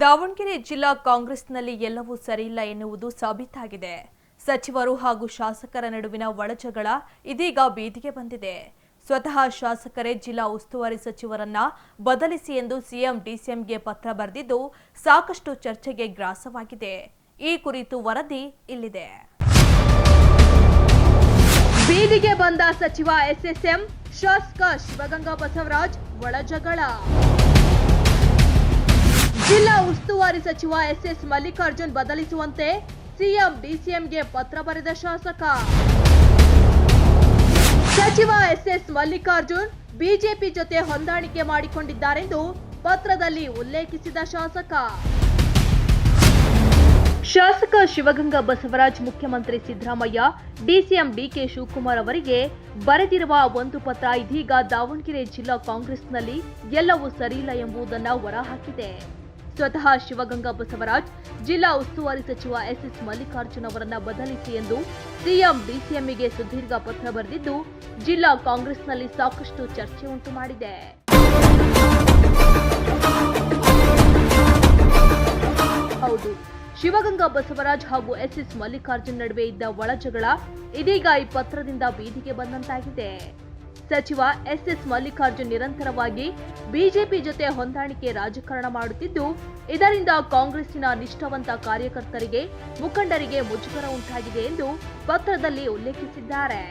ದಾವಣಗೆರೆ ಜಿಲ್ಲಾ ಕಾಂಗ್ರೆಸ್ನಲ್ಲಿ ಎಲ್ಲವೂ ಸರಿಯಿಲ್ಲ ಎನ್ನುವುದು ಸಾಬೀತಾಗಿದೆ. ಸಚಿವರು ಹಾಗೂ ಶಾಸಕರ ನಡುವಿನ ಒಳಜಗಳ ಇದೀಗ ಬೀದಿಗೆ ಬಂದಿದೆ. ಸ್ವತಃ ಶಾಸಕರೇ ಜಿಲ್ಲಾ ಉಸ್ತುವಾರಿ ಸಚಿವರನ್ನ ಬದಲಿಸಿ ಎಂದು ಸಿಎಂ, ಡಿಸಿಎಂಗೆ ಪತ್ರ ಬರೆದಿದ್ದು ಸಾಕಷ್ಟು ಚರ್ಚೆಗೆ ಗ್ರಾಸವಾಗಿದೆ. ಈ ಕುರಿತು ವರದಿ ಇಲ್ಲಿದೆ. ಬೀದಿಗೆ ಬಂದ ಸಚಿವ ಎಸ್ಎಸ್ಎಂ ಶಾಸಕ ಶಿವಗಂಗಾ ಬಸವರಾಜ್ ಒಳಜಗಳ ಜಿಲ್ಲಾ ಉಸ್ತುವಾರಿ ಸಚಿವ ಎಸ್ಎಸ್ ಮಲ್ಲಿಕಾರ್ಜುನ್ ಬದಲಿಸುವಂತೆ ಸಿಎಂ, ಡಿಸಿಎಂಗೆ ಪತ್ರ ಬರೆದ ಶಾಸಕ. ಸಚಿವ ಎಸ್ಎಸ್ ಮಲ್ಲಿಕಾರ್ಜುನ್ ಬಿಜೆಪಿ ಜೊತೆ ಹೊಂದಾಣಿಕೆ ಮಾಡಿಕೊಂಡಿದ್ದಾರೆಂದು ಪತ್ರದಲ್ಲಿ ಉಲ್ಲೇಖಿಸಿದ ಶಾಸಕ. ಶಾಸಕ ಶಿವಗಂಗಾ ಬಸವರಾಜ್, ಮುಖ್ಯಮಂತ್ರಿ ಸಿದ್ದರಾಮಯ್ಯ, ಡಿಸಿಎಂ ಡಿಕೆ ಶಿವಕುಮಾರ್ ಅವರಿಗೆ ಬರೆದಿರುವ ಒಂದು ಪತ್ರ ಇದೀಗ ದಾವಣಗೆರೆ ಜಿಲ್ಲಾ ಕಾಂಗ್ರೆಸ್ನಲ್ಲಿ ಎಲ್ಲವೂ ಸರಿಯಿಲ್ಲ ಎಂಬುದನ್ನು ಹೊರಹಾಕಿದೆ. ಸ್ವತಃ ಶಿವಗಂಗಾ ಬಸವರಾಜ್ ಜಿಲ್ಲಾ ಉಸ್ತುವಾರಿ ಸಚಿವ ಎಸ್ಎಸ್ ಮಲ್ಲಿಕಾರ್ಜುನ್ ಅವರನ್ನ ಬದಲಿಸಿ ಎಂದು ಸಿಎಂ ಡಿಸಿಎಂಗೆ ಸುದೀರ್ಘ ಪತ್ರ ಬರೆದಿದ್ದು, ಜಿಲ್ಲಾ ಕಾಂಗ್ರೆಸ್ನಲ್ಲಿ ಸಾಕಷ್ಟು ಚರ್ಚೆ ಉಂಟು ಮಾಡಿದೆ. ಹೌದು ಶಿವಗಂಗಾ ಬಸವರಾಜ್ ಹಾಗೂ ಎಸ್ಎಸ್ ಮಲ್ಲಿಕಾರ್ಜುನ್ ನಡುವೆ ಇದ್ದ ಒಳಜಗಳ ಇದೀಗ ಈ ಪತ್ರದಿಂದ ಬೀದಿಗೆ ಬಂದಂತಾಗಿದೆ. ಸಚಿವ ಎಸ್ಎಸ್ ಮಲ್ಲಿಕಾರ್ಜುನ್ ನಿರಂತರವಾಗಿ ಬಿಜೆಪಿ ಜೊತೆ ಹೊಂದಾಣಿಕೆ ರಾಜಕಾರಣ ಮಾಡುತ್ತಿದ್ದು, ಇದರಿಂದ ಕಾಂಗ್ರೆಸ್ಸಿನ ನಿಷ್ಠಾವಂತ ಕಾರ್ಯಕರ್ತರಿಗೆ, ಮುಖಂಡರಿಗೆ ಮುಜುಗರ ಉಂಟಾಗಿದೆ ಎಂದು ಪತ್ರದಲ್ಲಿ ಉಲ್ಲೇಖಿಸಿದ್ದಾರೆ.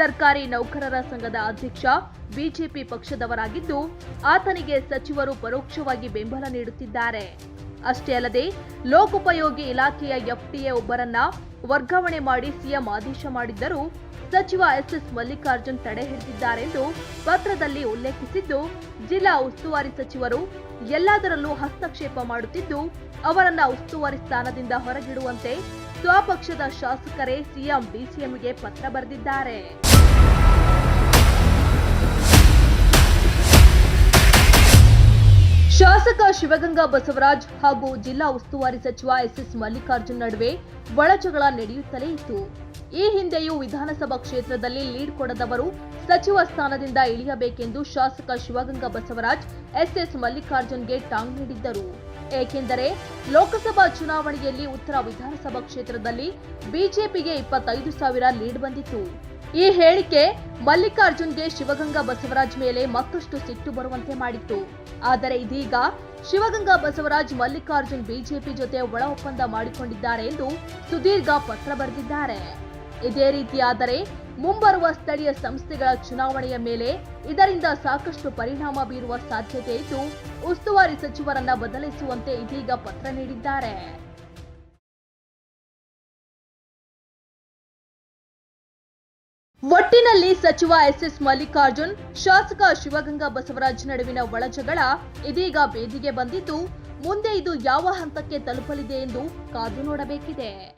ಸರ್ಕಾರಿ ನೌಕರರ ಸಂಘದ ಅಧ್ಯಕ್ಷ ಬಿಜೆಪಿ ಪಕ್ಷದವರಾಗಿದ್ದು, ಆತನಿಗೆ ಸಚಿವರು ಪರೋಕ್ಷವಾಗಿ ಬೆಂಬಲ ನೀಡುತ್ತಿದ್ದಾರೆ. ಅಷ್ಟೇ ಅಲ್ಲದೆ ಲೋಕೋಪಯೋಗಿ ಇಲಾಖೆಯ ಎಫ್ಟಿಎ ಒಬ್ಬರನ್ನ ವರ್ಗಾವಣೆ ಮಾಡಿ ಸಿಎಂ ಆದೇಶ ಮಾಡಿದ್ದರೂ ಸಚಿವ ಎಸ್ಎಸ್ ಮಲ್ಲಿಕಾರ್ಜುನ್ ತಡೆ ಹಿಡಿದಿದ್ದಾರೆಂದು ಪತ್ರದಲ್ಲಿ ಉಲ್ಲೇಖಿಸಿದ್ದು, ಜಿಲ್ಲಾ ಉಸ್ತುವಾರಿ ಸಚಿವರು ಎಲ್ಲದರಲ್ಲೂ ಹಸ್ತಕ್ಷೇಪ ಮಾಡುತ್ತಿದ್ದು, ಅವರನ್ನ ಉಸ್ತುವಾರಿ ಸ್ಥಾನದಿಂದ ಹೊರಗಿಡುವಂತೆ ಸ್ವಪಕ್ಷದ ಶಾಸಕರೇ ಸಿಎಂ, ಡಿಸಿಎಂಗೆ ಪತ್ರ ಬರೆದಿದ್ದಾರೆ. ಶಾಸಕ ಶಿವಗಂಗಾ ಬಸವರಾಜ್ ಹಾಗೂ ಜಿಲ್ಲಾ ಉಸ್ತುವಾರಿ ಸಚಿವ ಎಸ್ಎಸ್ ಮಲ್ಲಿಕಾರ್ಜುನ್ ನಡುವೆ ಒಳಜಗಳ ನಡೆಯುತ್ತಲೇ ಇತ್ತು. ಈ ಹಿಂದೆಯೂ ವಿಧಾನಸಭಾ ಕ್ಷೇತ್ರದಲ್ಲಿ ಲೀಡ್ ಕೊಡದವರು ಸಚಿವ ಸ್ಥಾನದಿಂದ ಇಳಿಯಬೇಕೆಂದು ಶಾಸಕ ಶಿವಗಂಗಾ ಬಸವರಾಜ್ ಎಸ್ಎಸ್ ಮಲ್ಲಿಕಾರ್ಜುನ್ಗೆ ಟಾಂಗ್ ನೀಡಿದ್ದರು. ಏಕೆಂದರೆ ಲೋಕಸಭಾ ಚುನಾವಣೆಯಲ್ಲಿ ಉತ್ತರ ವಿಧಾನಸಭಾ ಕ್ಷೇತ್ರದಲ್ಲಿ ಬಿಜೆಪಿಗೆ ಇಪ್ಪತ್ತೈದು ಸಾವಿರ ಲೀಡ್ ಬಂದಿತ್ತು. ಈ ಹೇಳಿಕೆ ಮಲ್ಲಿಕಾರ್ಜುನ್ಗೆ ಶಿವಗಂಗಾ ಬಸವರಾಜ್ ಮೇಲೆ ಮತ್ತಷ್ಟು ಸಿಟ್ಟು ಬರುವಂತೆ ಮಾಡಿತ್ತು. ಆದರೆ ಇದೀಗ ಶಿವಗಂಗಾ ಬಸವರಾಜ್ ಮಲ್ಲಿಕಾರ್ಜುನ್ ಬಿಜೆಪಿ ಜೊತೆ ಒಳ ಒಪ್ಪಂದ ಮಾಡಿಕೊಂಡಿದ್ದಾರೆ ಎಂದು ಸುದೀರ್ಘ ಪತ್ರ ಬರೆದಿದ್ದಾರೆ. ಇದೇ ರೀತಿಯಾದರೆ ಮುಂಬರುವ ಸ್ಥಳೀಯ ಸಂಸ್ಥೆಗಳ ಚುನಾವಣೆಯ ಮೇಲೆ ಇದರಿಂದ ಸಾಕಷ್ಟು ಪರಿಣಾಮ ಬೀರುವ ಸಾಧ್ಯತೆ ಇದ್ದು ಉಸ್ತುವಾರಿ ಸಚಿವರನ್ನ ಬದಲಿಸುವಂತೆ ಇದೀಗ ಪತ್ರ ನೀಡಿದ್ದಾರೆ. ಒಟ್ಟಿನಲ್ಲಿ ಸಚಿವ ಎಸ್ಎಸ್ ಮಲ್ಲಿಕಾರ್ಜುನ್, ಶಾಸಕ ಶಿವಗಂಗಾ ಬಸವರಾಜ್ ನಡುವಿನ ಒಳಜಗಳ ಇದೀಗ ಬೇದಿಗೆ ಬಂದಿದ್ದು, ಮುಂದೆ ಇದು ಯಾವ ಹಂತಕ್ಕೆ ತಲುಪಲಿದೆ ಎಂದು ಕಾದು ನೋಡಬೇಕಿದೆ.